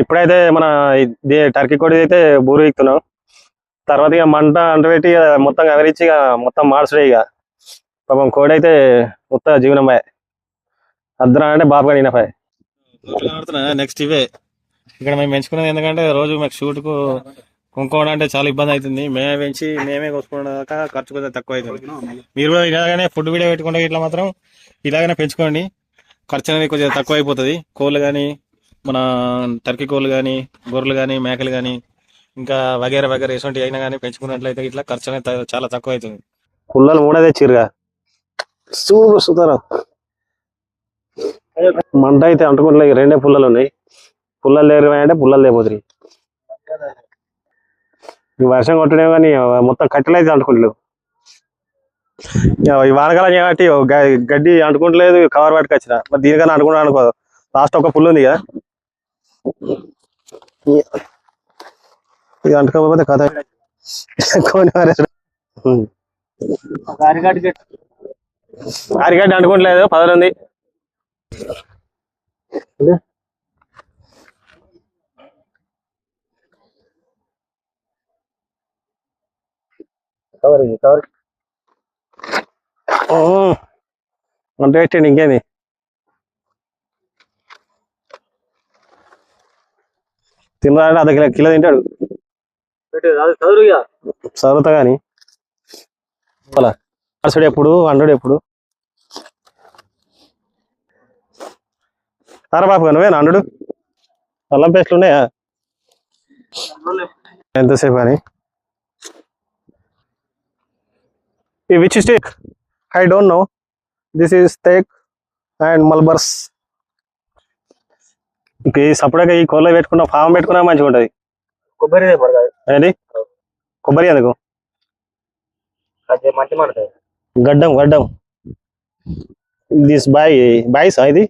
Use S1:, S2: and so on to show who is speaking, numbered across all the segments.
S1: ఇప్పుడైతే మన ఇది టర్కీ కోడి అయితే బూరు ఎక్కుతున్నాం. తర్వాత ఇక మంట అంటబెట్టి మొత్తం కవరించి ఇక మొత్తం మార్చడే ఇక. పాపం కోడి అయితే మొత్తం జీవనం పాయ్ అద్దరం అంటే బాబుగా పాయ్ నెక్స్ట్ ఇవే. ఇక్కడ మేము పెంచుకున్నది ఎందుకంటే రోజు మాకు షూట్కు కొనుక్కోవడం అంటే చాలా ఇబ్బంది అవుతుంది. మేమే పెంచి మేమే కొనుక్కోవడాక ఖర్చు కొంచెం తక్కువ అవుతుంది. మీరు కూడా ఇలాగనే ఫుడ్ వీడియో పెట్టుకుంటే ఇట్లా మాత్రం ఇలాగనే పెంచుకోండి. ఖర్చు అనేది కొంచెం తక్కువ అయిపోతుంది. కోళ్ళు కానీ మన టర్కీ కోళ్ళు కానీ గొర్రెలు కానీ మేకలు కానీ ఇంకా వగేర వగేర ఎటువంటి అయినా కానీ పెంచుకున్నట్లయితే ఇట్లా ఖర్చు అనేది చాలా తక్కువ అవుతుంది పుల్లలు కూడా తెచ్చిరుగా సూపర్ సుతారా. మంట అయితే అంటుకుంటలే రెండే పుల్లలు ఉన్నాయి. పుల్లలు లేరు అంటే పుల్లలు లేకపోతుంది ఈ వర్షం కొట్టడం కానీ మొత్తం కట్టెలు అయితే అంటుకుంటలేవు ఇక ఈ వానకాలం కాబట్టి గడ్డి అంటుకుంటలేదు కవర్ పట్టుకొచ్చిన. మరి దీనికన్నా అనుకున్నా అనుకో లాస్ట్ ఒక పుల్లు ఉంది కదా. ఇది అంటుకోకపోతే కథ. అరిగడ్డ అంటుకుంటలేదు పదలు ఉంది. కవర్ కవర్ అంటే ఇంకేంది? తిన్నాడంటే అర్ధ కిలో కిలో తింటాడు. చదువుతా కానీ అలా అరసుడు ఎప్పుడు వండడు ఎప్పుడు? తారా బాబు నువ్వేనా అండు అల్లం పేస్ట్లు ఉన్నాయా? ఎంతసేపు అని? Which stake? I don't know. This is stake and mulberries. ఇక ఈ సపరేట్గా ఈ కోళ్ళ పెట్టుకున్న ఫామ్ పెట్టుకున్నా మంచిగా ఉంటుంది.
S2: కొబ్బరి
S1: ఏంటి కొబ్బరి ఎందుకు? గడ్డం గడ్డం. దిస్ బాయ్ బాయ్స్ ఇది?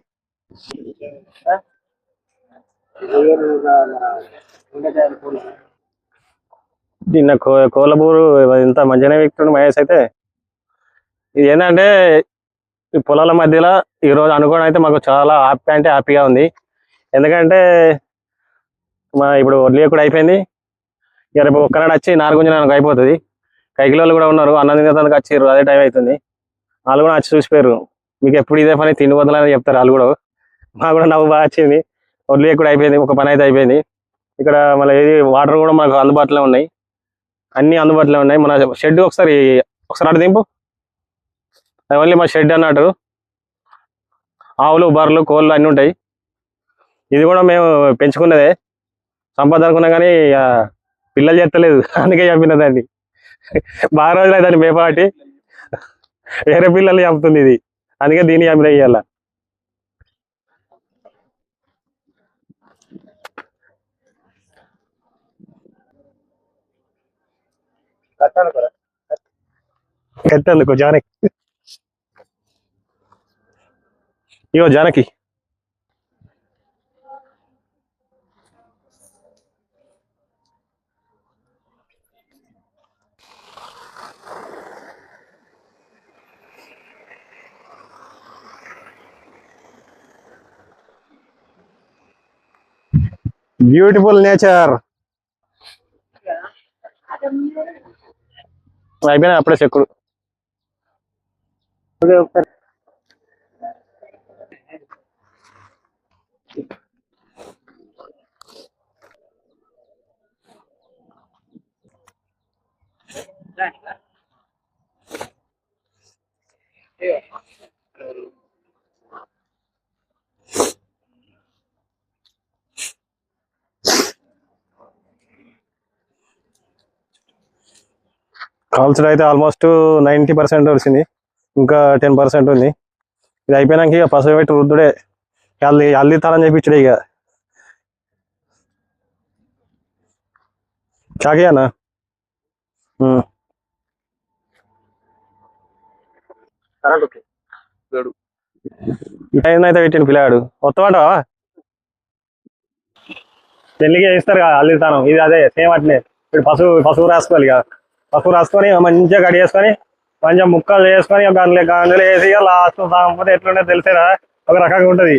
S1: నిన్న కో కోలబూరు ఇంత మంచిగానే వ్యక్తుడు మహేష్ అయితే. ఇది ఏంటంటే ఈ పొలాల మధ్యలో ఈ రోజు అనుకోవడం అయితే మాకు చాలా హ్యాపీ అంటే హ్యాపీగా ఉంది. ఎందుకంటే మా ఇప్పుడు వడ్లీ కూడా అయిపోయింది. ఇక రేపు ఒక్కనాడు వచ్చి నాలుగుంజనానికి అయిపోతుంది. కైకిలోళ్ళు కూడా ఉన్నారు అన్నం తినేదానికి వచ్చిర్రు అదే టైం అవుతుంది. వాళ్ళు కూడా వచ్చి చూసిపోయారు మీకు ఎప్పుడు ఇదే పని తిండి వదలని చెప్తారు వాళ్ళు కూడా. మాకు కూడా నవ్వు బాగా వచ్చింది. వడ్లీ కూడా అయిపోయింది ఒక పని అయితే అయిపోయింది. ఇక్కడ మళ్ళీ ఏది వాటర్ కూడా మనకు అందుబాటులో ఉన్నాయి. అన్నీ అందుబాటులో ఉన్నాయి. మన షెడ్ ఒకసారి ఒకసారి అటు దింపు. ఓన్లీ మా షెడ్ అన్నట్టు. ఆవులు బర్రెలు కోళ్ళు అన్నీ ఉంటాయి. ఇది కూడా మేము పెంచుకున్నదే. సంపద అనుకున్నా కానీ పిల్లలు చేస్తలేదు. అందుకే చంపిన దాన్ని. బాగా రోజులు దాన్ని మేపాటి వేరే పిల్లలు చంపుతుంది ఇది. అందుకే దీన్ని చంపిన ఇయ్యాల. కట్టేందుకు జానకి? ఇగో జానకి. బ్యూటిఫుల్ నేచర్ అయిపోయినా అప్పుడే చెక్కుడు Thank you. కాల్చడం అయితే ఆల్మోస్ట్ నైంటీ పర్సెంట్ వచ్చింది ఇంకా టెన్ పర్సెంట్ ఉంది. ఇది అయిపోయినాక ఇక పసుపు పెట్టి వృద్ధుడే. అల్లి అల్లి తలని చెప్పించుడే ఇక. చాకియానా అయితే పెట్టిండు పిల్లాడు. వస్తామంటావా పెళ్ళికి వేస్తారు కదా అల్లి తానం ఇది అదే సేమ్ అట్లే ఇప్పుడు పసుపు పసుపు రాసుకోవాలి ఇక. పసుపు రాసుకొని మంచిగా కడిగేసుకొని మంచిగా ముక్కలు చేసుకొని గంటలు గంటలు వేసి లాస్ట్ సాంపతి ఎట్లుంటే తెలిసేనా ఒక రకంగా ఉంటది.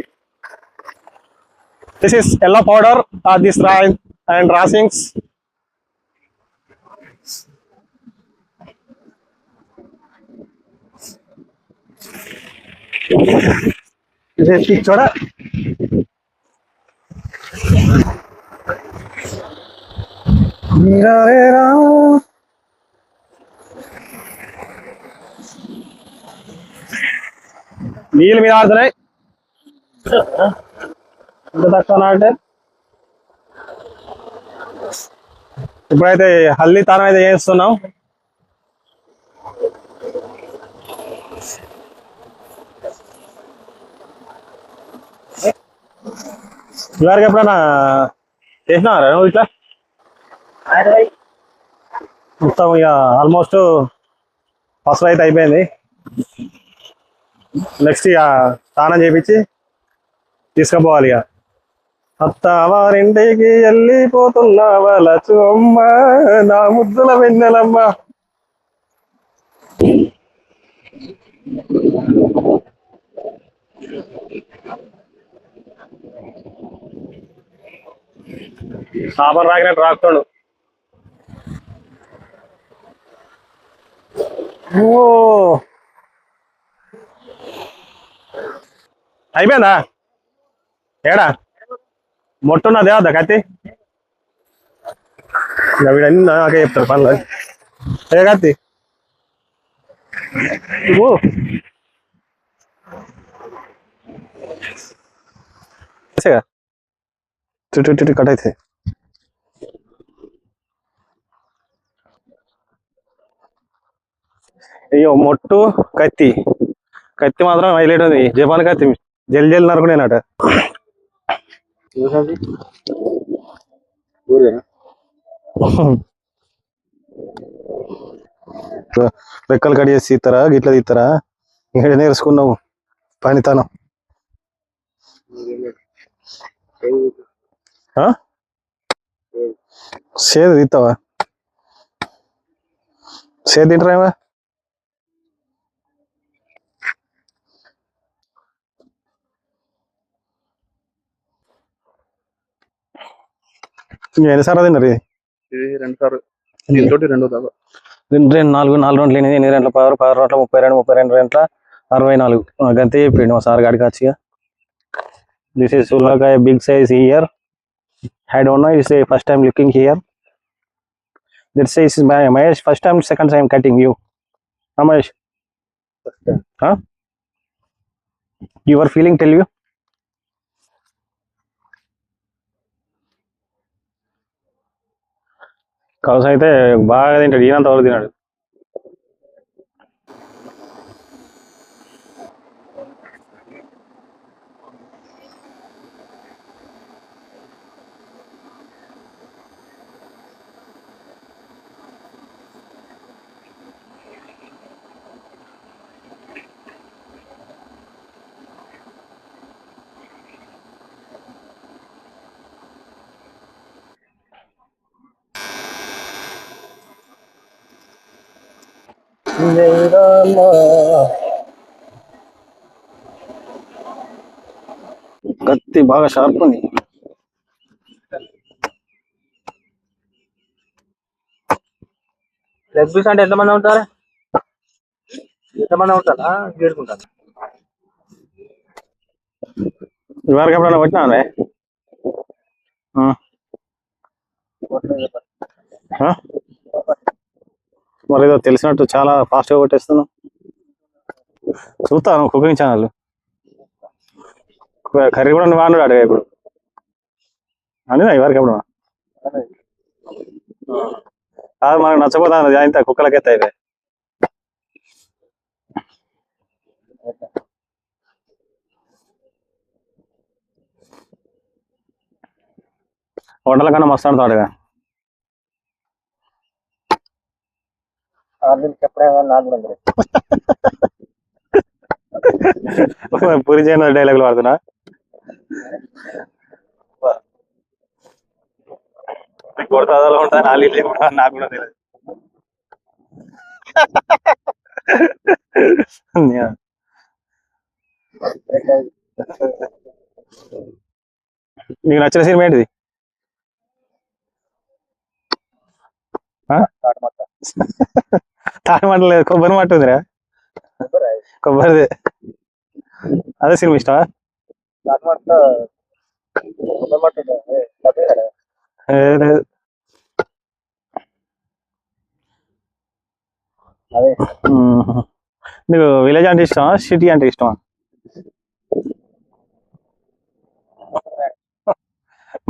S1: This is yellow powder this and raisins చూడ నీళ్ళు మీద ఆడుతున్నాయి. ఎంత తక్కువ అంటే? ఇప్పుడైతే హల్దీ తానం అయితే చేస్తున్నాం. ఇవరికి ఎప్పుడన్నా చేసినారా నువ్వు ఇట్లా? మొత్తం ఇక ఆల్మోస్ట్ ఫస్ట్ అయితే అయిపోయింది. నెక్స్ట్ ఇక స్నానం చేపించి తీసుకుపోవాలి ఇక. అత్తవారింటికి వెళ్ళిపోతున్నా వలచు అమ్మ? నా ముద్దుల వెన్నెలమ్మ. సాబర్ రాగినట్టు రాస్తాడు. ఓ అయిపోయిందా ఏడా మొట్టున్నది అదా కత్తి ఇక వీడన్నీ నాకే చెప్తారు పనులు ఏ కత్తి ఓ చేసేగా చుట్టూ చుట్టూ కట్ అయితే అయ్యో మొట్టు కత్తి కత్తి మాత్రం హైలైట్ ఉంది. జపాన్ కత్తి. జల్ జల్ నరకునేనట రెక్కలు కట్ చేసి తీస్తారా గిట్ల తీస్తారా ఇక్కడ నేర్చుకున్నావు పనితనం? సేదు తీస్తావా సేదు తింటారా ఎన్నిసార్లు తిన్నారు ఇది?
S2: ఇది రెండు సార్లు. దీంతో రెండో దాకా.
S1: రెండు రెండు నాలుగు నాలుగు రెండు ఎనిమిది ఎనిమిది రెంట్ల పదహారు పదహారు రెంట్ల ముప్పై రెండు ముప్పై రెండు రెంట్ల అరవై నాలుగు. గంతే చెప్పిండు మా సార్ గాడికి వచ్చి this is ఉల్లకాయ big size here I don't know it's first time looking here that's is Mahesh first time second time cutting you Mahesh your feeling tell you cause అయితే బాగా తింటాడు ఈయనంత వరకు తినాడు. కత్తి బాగా షార్ప్ ఉంది.
S2: లెగ్ పీస్ అంటే ఎంతమంది ఉంటారు? ఎంతమంది ఉంటారా? చేరుకుంటారు
S1: ఇవరకు ఎప్పుడైనా కొట్టినా మరి ఏదో తెలిసినట్టు చాలా ఫాస్ట్గా కొట్టేస్తున్నావు చూస్తాను కుకింగ్ ఛానల్ కర్రీ కూడా నువ్వు అన్నాడు అడిగా ఇప్పుడు. అని ఇవరకు ఎప్పుడు కాదు మనకు నచ్చపోతాను అంత కుక్కలకి అయితే వంటల కన్నా మస్తు ಆರ್ ದಿನ ಚಪ್ಪಡೆ ನಾಲ್ಕು ಬಂದ್ರಿ వాడుతున్నా? ఉంటా నాకు కూడా తెలియదు. నీకు నచ్చిన సినిమా ఏంటిది? తాటి మట్ట లేదు. కొబ్బరి మట్ట ఉందిరా. కొబ్బరిది. అదే సినిమా ఇష్టమా? లేదు. నీకు విలేజ్ అంటే ఇష్టమా? సిటీ అంటే ఇష్టమా?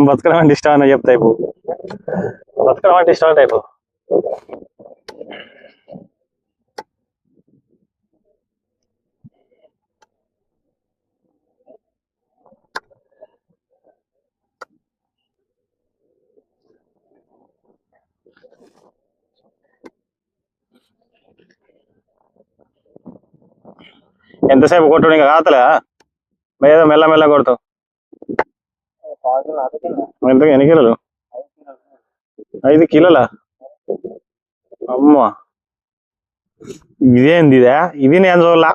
S1: బతకడం అంటే ఇష్టం అని చెప్తా ఇప్పుడు బతకడం అంటే ఇష్టం టైపు? ఎంతసేపు కొట్టుడు ఇంకా కాతలే? మీద మెల్ల మెల్ల కొడతావు. ఎంత ఎన్ని కిలోలు? ఐదు కిలోలా? అమ్మా. ఇదేంది ఇదే? ఇది నేను చూడలా.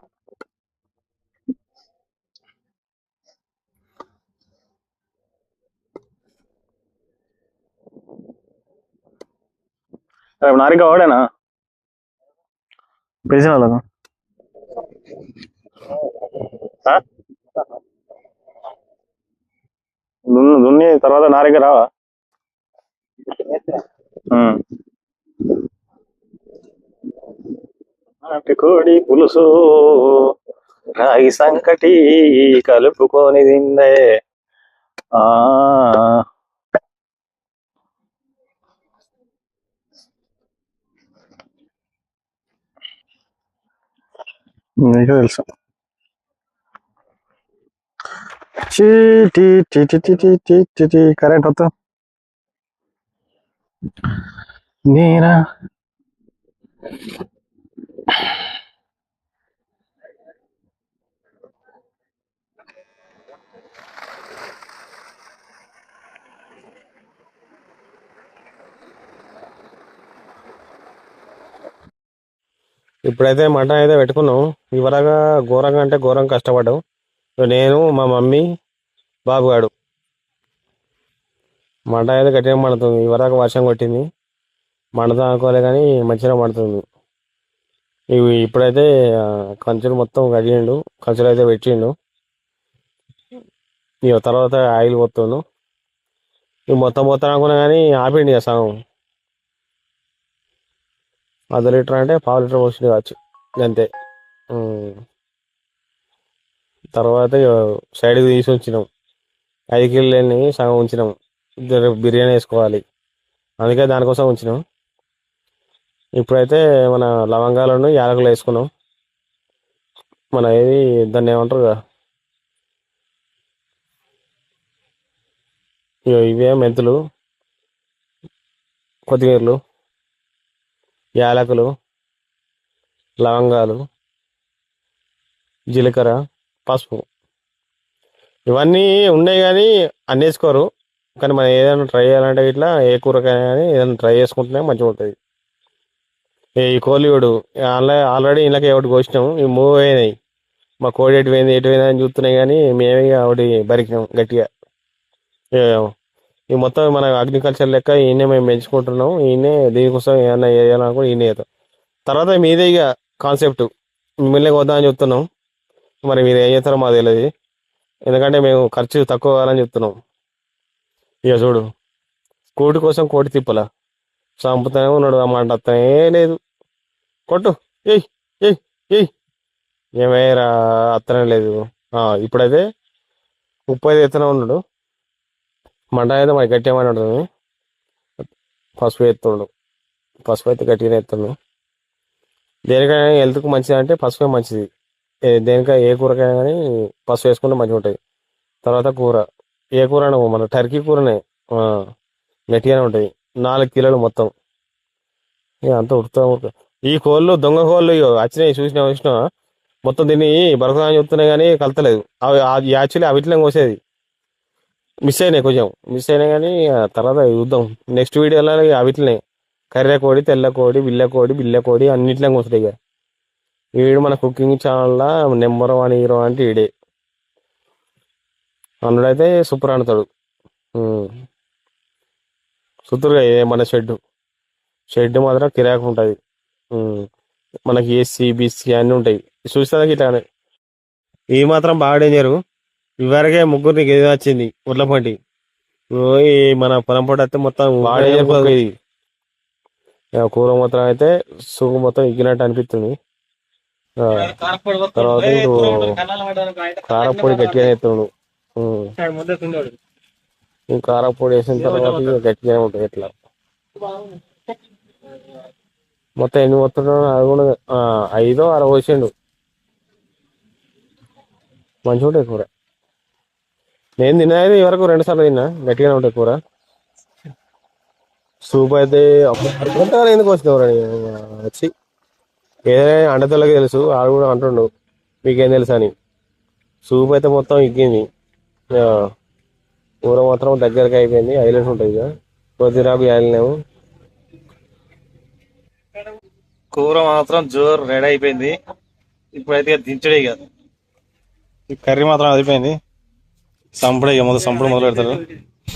S1: రేపు నారిక వాడేనా? పిలిచిన వాళ్ళను. దున్ను దున్ని తర్వాత నారిక రావా? ఉమ్. నాటుకోడి పులుసు రాగి సంకటి కలుపుకొని తిందే. ఆ. తెలుసు. కరెంట్ వస్తా నేనా ఇప్పుడైతే మటన్ అయితే పెట్టుకున్నాం. ఇవరగా ఘోరంగా అంటే ఘోరంగా కష్టపడ్డాం. నేను మా మమ్మీ బాబుగాడు మంట అయితే గట్టిగా మండుతుంది. ఇవరకు వర్షం కొట్టింది. మండతా అనుకోలే కానీ మంచిగా మండుతుంది. ఇవి ఇప్పుడైతే కంచులు మొత్తం కడిగిండు. కంచులు అయితే పెట్టిండు. ఇక తర్వాత ఆయిల్ పోతుండు. ఇవి మొత్తం పోతాను అనుకున్నా కానీ ఆపిండి ఇక సగం. అర్ధ లీటర్ అంటే పావు లీటర్ పోసింది కావచ్చు. అంతే. తర్వాత ఇక సైడ్కి తీసి ఉంచినాం. ఐదు కిలోలని సగం ఉంచినాం. రేపు బిర్యానీ వేసుకోవాలి. అందుకే దానికోసం ఉంచినాం. ఇప్పుడైతే మన లవంగాలను యాలకులు వేసుకున్నాం. మన ఏది దాన్ని ఏమంటారు కదా? ఇవే మెంతులు కొత్తిమీరలు యాలకులు లవంగాలు జీలకర్ర. పసుపు ఇవన్నీ ఉన్నాయి కానీ అన్నీ వేసుకోరు కానీ మనం ఏదైనా ట్రై చేయాలంటే ఇట్లా ఏ కూరకైనా కానీ ఏదైనా ట్రై చేసుకుంటేనే మంచిగా ఉంటుంది. ఈ కోలివుడు ఆల్రెడీ ఆల్రెడీ ఇళ్ళకి ఒకటి కోసినాము ఇవి మూవ్ అయినాయి. మా కోడి ఎటు పోయింది ఎటు పోయింది అని చూస్తున్నాయి కానీ మేమే ఇక ఒకటి బరికినాం గట్టిగా. ఏ- ఈ మొత్తం మన అగ్రికల్చర్ లెక్క ఈయనే మేము పెంచుకుంటున్నాం. ఈయనే దీనికోసం ఏమన్నా చేయాలనుకో ఈయన తర్వాత మీదే ఇక కాన్సెప్ట్. మిమ్మల్ని వద్దామని చెప్తున్నాం. మరి మీరు ఏం చేస్తారో మాకు తెలియదు. ఎందుకంటే మేము ఖర్చు తక్కువ కావాలని చెప్తున్నాం. ఇక చూడు కోటి కోసం కోటి తిప్పల. చంపుతానే ఉన్నాడు ఆ మాట అత్తనే లేదు. కొట్టు. ఏయ్ ఏయ్ ఏయ్. ఏమేరా అత్తనే లేదు. ఇప్పుడైతే ముప్పై ఐదు ఎత్తనే ఉన్నాడు. మంట అయితే మరి గట్టిగా ఉంటుంది పసుపు ఎత్తుండు. పసుపు అయితే గట్టిగానే ఎత్తుండు. దేనికైనా హెల్త్కి మంచిది అంటే పసుపే మంచిది. ఏ ఏ కూరకైనా కానీ పసుపు వేసుకుంటే మంచిగా ఉంటుంది తర్వాత కూర. ఏ కూర అనవు మన టర్కీ కూరనే ఆ, గట్టిగానే ఉంటుంది. నాలుగు కిలోలు మొత్తం. ఇక అంతా ఉడుతా ఈ కోళ్ళు దొంగ కోళ్ళు ఇగో వచ్చినాయి చూసినా చూసినా మొత్తం దీన్ని బరకదాని చెప్తున్నాయి కానీ కలతలేదు. అవి యాక్చువల్లీ అవిట్లే కోసేది. మిస్ అయినాయి కొంచెం. మిస్ అయినాయి కానీ తర్వాత చూద్దాం. నెక్స్ట్ వీడియోలో అవిట్లనే కర్రె కోడి తెల్ల కోడి బిల్ల కోడి బిల్ల కోడి అన్నిట్లే కోస్తాయి ఇక వీడు మన కుకింగ్ ఛానల్లో నెంబర్ వన్ హీరో అంటే ఈడే. అన్నుడైతే సూపర్ ఆడతాడు సుతురుగా మన షెడ్ షెడ్ మాత్రం కిరాకు ఉంటుంది. మనకి ఏసీ బీసీ అన్నీ ఉంటాయి. చూస్తే ఇట్లానే? ఈ మాత్రం బాగా డేంజరు. ఇవరకే ముగ్గురికి గది వచ్చింది ఉర్లపంటి మన పొలం పొడి అయితే మొత్తం బాగా డేంజర్ కూర మొత్తం అయితే సుగు మొత్తం ఎగ్గినట్టు అనిపిస్తుంది. తర్వాత ఇటు కారపొడి గట్టిగా ఈ కారపొడి వేసిన తర్వాత ఇక గట్టిగానే ఉంటుంది ఇట్లా. మొత్తం ఎన్ని మొత్తం అది కూడా ఐదో అర పోసిండు. మంచిగా ఉంటుంది కూర. నేను తినేది వరకు రెండు సార్లు తిన్నా. గట్టిగానే ఉంటుంది కూర. సూప్ అయితే ఎందుకు వచ్చినావు వచ్చి ఏదైనా అండతోళ్ళకి తెలుసు ఆడు కూడా అంటుండు మీకేం తెలుసు అని. సూప్ అయితే మొత్తం ఎక్కింది ఆ, కూర మాత్రం దగ్గరకి అయిపోయింది. హైలైట్స్ ఉంటుంది ఇక కొద్దిరాకు వేయలేము
S3: కూర మాత్రం జోరు రెడీ అయిపోయింది. ఇప్పుడైతే దించడే ఈ కర్రీ మాత్రం అయిపోయింది సంపుడే ఇక మొదలు సంపుడు మొదలు పెడతారు